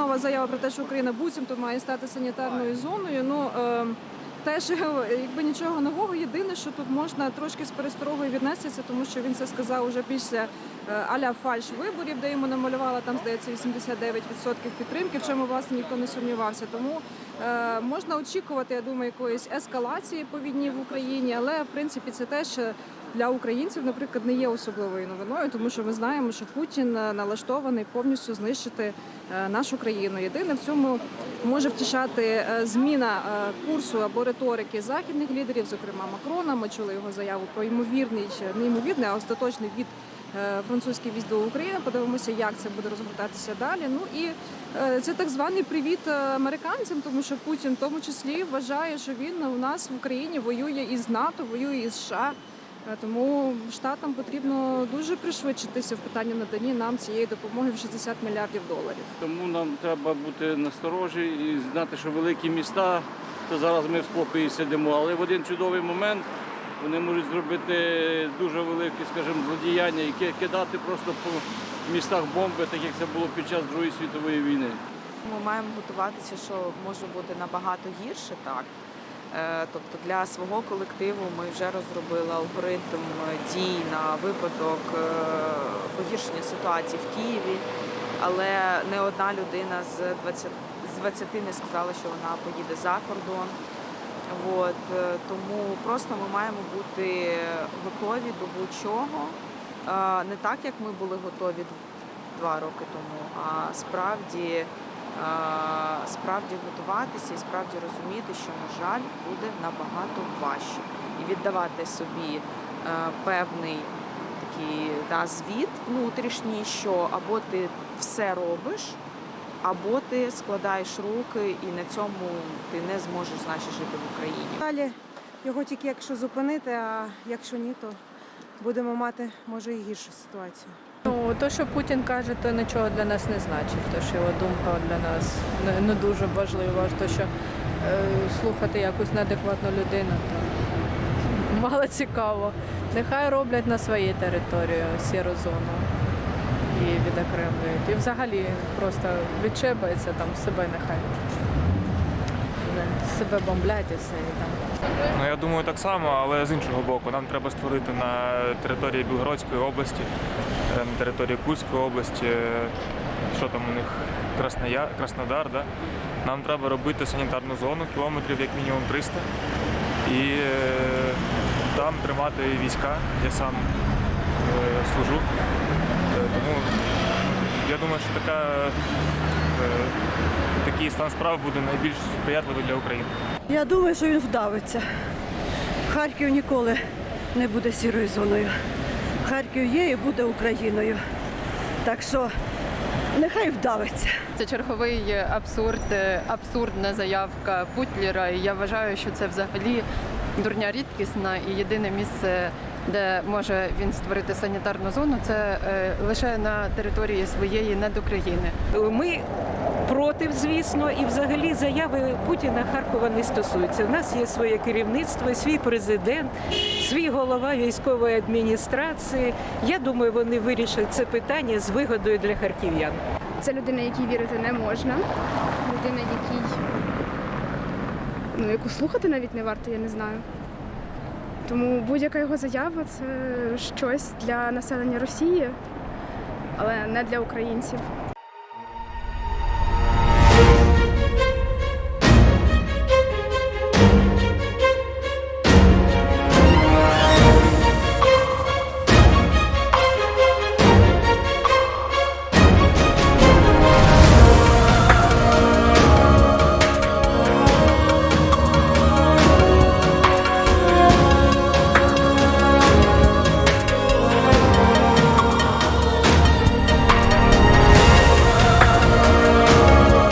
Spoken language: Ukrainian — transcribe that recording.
Путінова заява про те, що Україна буцімто має стати санітарною зоною. Ну е, теж якби нічого нового. Єдине, що тут можна трошки з пересторогою віднестися, тому що він це сказав уже після е, аля фальш виборів, де йому намалювала там, здається, 89% підтримки, в чому власне ніхто не сумнівався. Тому е, можна очікувати, я думаю, якоїсь ескалації по війні в Україні, але в принципі це теж е, для українців, наприклад, не є особливою новиною, тому що ми знаємо, що Путін е, налаштований повністю знищити е, нашу країну. Єдине в цьому може втішати е, зміна курсу або риторики західних лідерів, зокрема Макрона. Ми чули його заяву про ймовірний, не ймовірний, а остаточний від е, французьких до України. Подивимося, як це буде розгортатися далі. Ну і це так званий привіт американцям, тому що Путін в тому числі вважає, що він у нас в Україні воює із НАТО, воює із США. Е, Тому штатам потрібно дуже пришвидшитися в питанні наданні нам цієї допомоги в 60 мільярдів доларів. Тому нам треба бути насторожі і знати, що великі міста, то зараз ми в спокої сидимо, але в один чудовий момент вони можуть зробити дуже велике, скажімо, злодіяння і кидати просто по містах бомби, так як це було під час Другої світової війни. Ми маємо готуватися, що може бути набагато гірше, так. Е, Тобто для свого колективу ми вже розробили алгоритм дій на випадок е, погіршення ситуації в Києві, але не одна людина з 20, з 20 не сказала, що вона поїде за кордон. От, е, тому просто ми маємо бути готові до будь-чого. Не так, як ми були готові два роки тому, а справді, справді готуватися і справді розуміти, що, на жаль, буде набагато важче. І віддавати собі е, певний такий да, звіт внутрішній, що або ти все робиш, або ти складаєш руки, і на цьому ти не зможеш значить жити в Україні. Далі його тільки якщо зупинити, а якщо ні, то будемо мати може і гіршу ситуацію. Ну, то, що Путін каже, то нічого для нас не значить. То, що його думка для нас не, дуже важлива. То, що е, слухати якусь неадекватну людину, то мало цікаво. Нехай роблять на своїй території сіру зону і відокремлюють. І взагалі просто відчепаються там себе нехай. Себе бомблять і там. Ну я думаю так само, але з іншого боку, нам треба створити на території Білгородської області, е, на території Курської області, е, що там у них Красноя, Краснодар, да? Нам треба робити санітарну зону, кілометрів як мінімум 300, і е, там тримати війська. Я сам е, служу. Е, тому я думаю, що така, такий стан справ буде найбільш сприятливий для України. Я думаю, що він вдавиться. Харків ніколи не буде сірою зоною. Харків є і буде Україною. Так що нехай вдавиться. Це черговий абсурд, е, абсурдна заявка Путлера. І я вважаю, що це взагалі дурня рідкісна і єдине місце, де може він створити санітарну зону, це е, лише на території своєї недокраїни. Ми проти, звісно, і взагалі заяви Путіна Харкова не стосуються. У нас є своє керівництво, свій президент, свій голова військової адміністрації. Я думаю, вони вирішать це питання з вигодою для харків'ян. Це людина, якій вірити не можна. Людина, якій ну, яку слухати навіть не варто, я не знаю. Тому будь-яка його заява це щось для населення Росії, але не для українців.